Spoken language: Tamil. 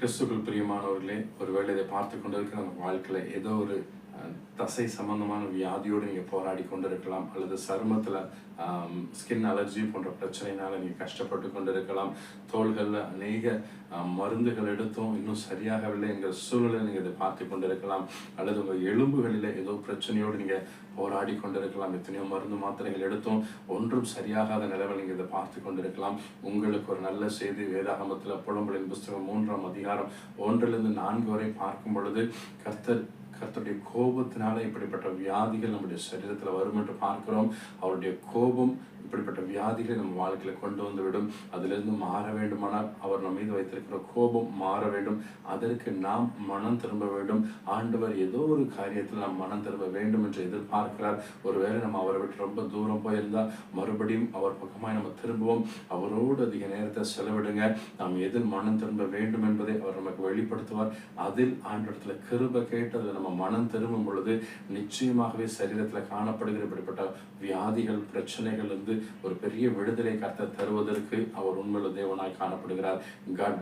கிறிஸ்துக்குள் பிரியமானவர்களே ஒருவேளை இதை பார்த்து கொண்டிருக்கிற நம்ம வாழ்க்கையில் ஏதோ ஒரு தசை சம்பந்தமான வியாதியோடு நீங்கள் போராடி கொண்டிருக்கலாம் அல்லது சருமத்தில் ஸ்கின் அலர்ஜி போன்ற பிரச்சனையினால் நீங்கள் கஷ்டப்பட்டு கொண்டிருக்கலாம். தோள்களில் அநேக மருந்துகள் எடுத்தும் இன்னும் சரியாகவில்லை என்கிற சூழலை நீங்கள் இதை பார்த்து கொண்டிருக்கலாம். அல்லது உங்கள் எலும்புகளில் ஏதோ பிரச்சனையோடு நீங்கள் போராடி கொண்டிருக்கலாம். எத்தனையோ மருந்து மாத்திரைகள் எடுத்தும் ஒன்றும் சரியாகாத நிலையில் நீங்கள் இதை பார்த்து கொண்டிருக்கலாம். உங்களுக்கு ஒரு நல்ல செய்தி வேதாகமத்தில் புலம்பலின் புஸ்தகம் மூன்றாம் அதிகாரம் ஒன்றிலிருந்து நான்கு வரை பார்க்கும் பொழுது கர்த்தர் கர்த்தருடைய கோபத்தினால இப்படிப்பட்ட வியாதிகள் நம்முடைய சரீரத்தில் வரும் என்று பார்க்கிறோம். அவருடைய கோபம் இப்படிப்பட்ட வியாதிகளை நம்ம வாழ்க்கையில கொண்டு வந்து விடும் அதிலிருந்து மாற வேண்டுமானால் அவர் நம்ம மீது வைத்திருக்கிற கோபம் மாற வேண்டும். அதற்கு நாம் மனம் திரும்ப வேண்டும். ஆண்டவர் ஏதோ ஒரு காரியத்தில் நாம் மனம் திரும்ப வேண்டும் என்று எதிர்பார்க்கிறார். ஒருவேளை நம்ம அவரை விட்டு ரொம்ப தூரம் போயிருந்தால் மறுபடியும் அவர் பக்கமாய் நம்ம திரும்புவோம். அவரோடு அதிக நேரத்தை செலவிடுங்க. நாம் எதில் மனம் திரும்ப வேண்டும் என்பதை அவர் நமக்கு வெளிப்படுத்துவார். அதில் ஆண்டிடத்துல கிருப கேட்டு அதில் நம்ம மனம் திரும்பும் பொழுது நிச்சயமாகவே சரீரத்தில் காணப்படுகிற இப்படிப்பட்ட வியாதிகள் பிரச்சனைகள் இருந்து ஒரு பெரிய பெரிய விடுதலை கர்த்தர் தருவதற்கு அவர் உண்மையுள்ள தேவனாய் காணப்படுகிறார். காட்